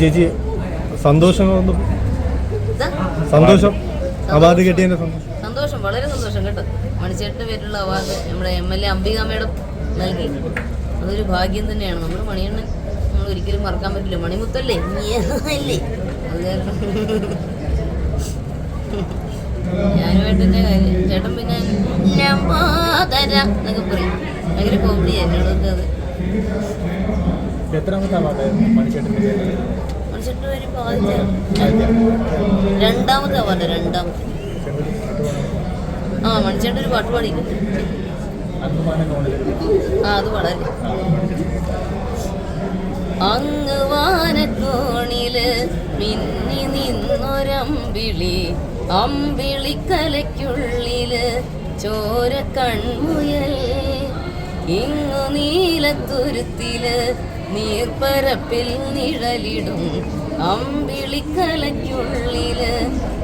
ചേച്ചി സന്തോഷം. സന്തോഷം. അവാർഡ് കിട്ടിയതിന്റെ സന്തോഷം. സന്തോഷം വളരെ സന്തോഷം കേട്ടോ. മണിച്ചേട്ടന്റെ പേരിലുള്ള അവാർഡ് നമ്മുടെ M L A Ambika madam നൽകി. അതൊരു ഭാഗ്യം തന്നെയാണ്. നമ്മൾ മണിയണ്ണൻ നമ്മൾ ഒരിക്കലും മറക്കാൻ പറ്റില്ല. മണിമുത്തല്ലേ? അല്ലേ അത് കാരണം ഞാനുമായിട്ട് തന്നെ കാര്യം. ചേട്ടൻ പിന്നെ എന്നൊക്കെ പറയും. ഭയങ്കര കോമഡി എന്നോടൊക്കെ അത്. എത്രാമത്തെ അവാർഡായിരുന്നു മണിച്ചേട്ടന്റെ രണ്ടാമത്തെ അവാർഡ് രണ്ടാമത്തെ ആ മണിച്ചേട്ടൻ ഒരു പാട്ട് പാടി. ആ അത് വളരെ അങ്ങ് വാനക്കോണിൽ മിന്നി നിന്നൊരമ്പിളി അമ്പിളിക്കലയ്ക്കുള്ളിൽ ചോര കൺമുയൽ ഇങ്ങു നീലത്തുരുത്തിൽ നീർപ്പരപ്പിൽ നിഴലിടും അമ്പിളിക്കലയ്ക്കുള്ളിൽ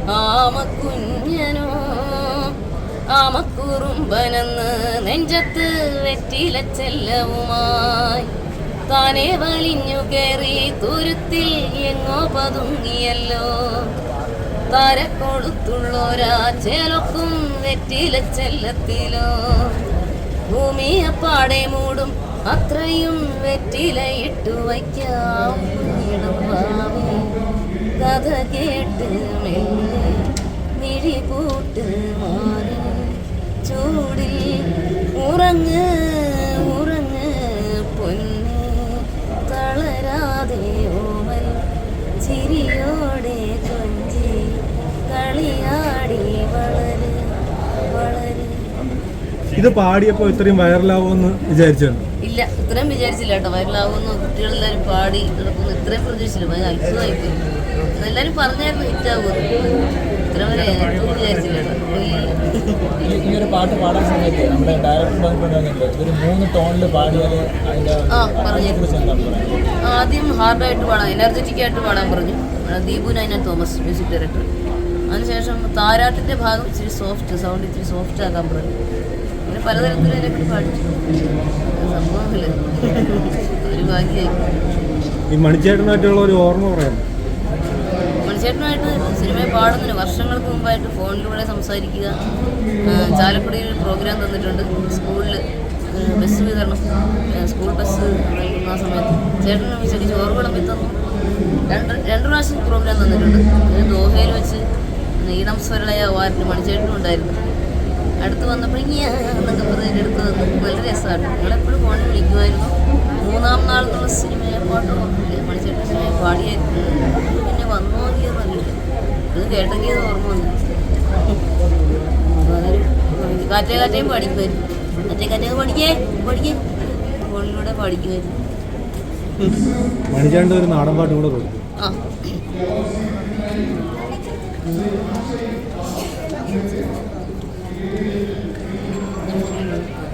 ആമക്കുഞ്ഞനോ. ആമക്കുറുമ്പനെന്ന് നെഞ്ചത്ത് വെറ്റില ചെല്ലവുമായി താനെ വലിഞ്ഞു കയറി തുരുത്തിൽ എങ്ങോ പതുങ്ങിയല്ലോ. താരക്കൊളുത്തുള്ളോരാ ചേലൊക്കും വെറ്റില ചെല്ലത്തിലോ ഭൂമിയപ്പാടെ മൂടും അത്രയും വെറ്റിലയിട്ടു വയ്ക്കാം. കഥ കേട്ട് മെല്ലെ പൂട്ട് മാറി ചൂടിൽ ഉറങ്ങ് ഇത് പാടിയപ്പോൾ ഇത്രയും വൈറലാവുമെന്ന് വിചാരിച്ചോ ഇല്ല ഇത്രയും വിചാരിച്ചില്ല കേട്ടോ. വൈറലാവുമെന്ന് കുട്ടികളെല്ലാവരും പാടി നടക്കുന്നു. ഇത്രയും പ്രതീക്ഷിച്ചില്ല. ഭയങ്കര അത്ഭുതമായി പോയി എല്ലാവരും പറഞ്ഞായിരുന്നു ഹിറ്റാവുമെന്ന് ഇത്ര വരെ ഏറ്റവും വിചാരിച്ചില്ല ഈ ഈ ഒരു പാട്ട് പാടാൻ സമയത്ത് നമ്മുടെ ഡയറക്ടർ പറഞ്ഞിട്ടുണ്ടെങ്കിൽ ഒരു മൂന്ന് ടോണിൽ പാടിയാൽ ആദ്യം ഹാർഡായിട്ട് പാടാം. എനർജറ്റിക് ആയിട്ട് പാടാൻ പറഞ്ഞു. Deepu Naina Thomas music director അതിനുശേഷം താരാട്ടിന്റെ ഭാഗം ഇച്ചിരി സോഫ്റ്റ് സൗണ്ട് ഇച്ചിരി സോഫ്റ്റ് ആക്കാൻ പറഞ്ഞു. അങ്ങനെ പലതരത്തിൽ അതിനെ പാടിച്ചു സംഭവമില്ല ഒരു ഭാഗ്യമായി ഈ മണിച്ചേട്ടനായിട്ടുള്ള ഒരു ഓർമ്മ പറയാം മണിച്ചേട്ടനായിട്ട് സിനിമയിൽ പാടുന്നതിന് വർഷങ്ങൾക്ക് മുമ്പായിട്ട് ഫോണിലൂടെ സംസാരിക്കുക. ചാലക്കുടിയിൽ പ്രോഗ്രാം തന്നിട്ടുണ്ട് സ്കൂളിൽ ബസ് വിതരണം. സ്കൂൾ ബസ് നൽകുന്ന സമയത്ത്. ചേട്ടന് ഉച്ചയ്ക്ക് ചോറ് വിളമ്പി തന്നു രണ്ട് രണ്ട് പ്രാവശ്യം പ്രോഗ്രാം തന്നിട്ടുണ്ട്. ദോഹയിൽ വെച്ച് ഈണം സ്വരളയ അവാർഡിന് മണിച്ചേട്ടനും ഉണ്ടായിരുന്നു. അടുത്ത് വന്നപ്പോൾ എന്നൊക്കെ പറഞ്ഞ് അടുത്ത് വന്നു. വളരെ രസമാണ് ഞങ്ങളെപ്പോഴും ഫോണിൽ വിളിക്കുമായിരുന്നു. മൂന്നാം നാൾ എന്നുള്ള സിനിമയെ പാട്ട് ഓർമ്മില്ല മണിച്ചേട്ടൻ സിനിമയെ പാടിയായിരുന്നു. പിന്നെ വന്നോ എന്നറിയില്ല ഇത് കേട്ടെങ്കിൽ അത് ഓർമ്മ വന്നു. അതൊരു കാറ്റേ കാറ്റേയും പാടിക്കുമായിരുന്നു കാറ്റേ കാറ്റേ പഠിക്കേ പഠിക്കേ. ഫോണിലൂടെ പാടിക്കുമായിരുന്നു മണിച്ചേട്ടന്റെ ഒരു നാടൻ പാട്ട് കൂടെ ആ.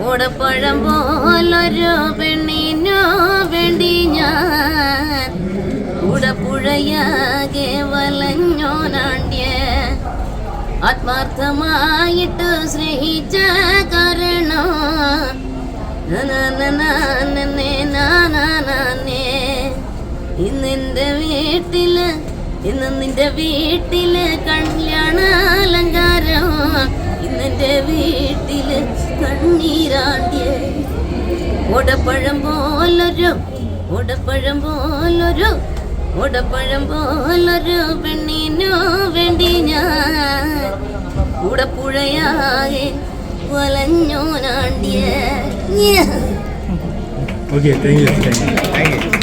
ഓടപ്പഴം പോലൊരു പെണ്ണിനു വേണ്ടി ഞാൻ ഉടപ്പുഴയാകെ വലഞ്ഞോനാണ്ട്യ ആത്മാർത്ഥമായിട്ട് സ്നേഹിച്ച കാരണം. ഇന്നെന്റെ വീട്ടിൽ ഇന്ന് നിന്റെ വീട്ടിൽ കല്യാണ അലങ്കാരം കണ്ണീരാണ്ടിയ ഓടപ്പഴം പോലൊരു ഓടപ്പഴം പോലൊരു ഓടപ്പഴം പോലൊരു പെണ്ണിനു വേണ്ടി ഞാൻ കൂടപ്പുഴയാകെ വലഞ്ഞോനാണ്ടിയേ. Okay thank you thank you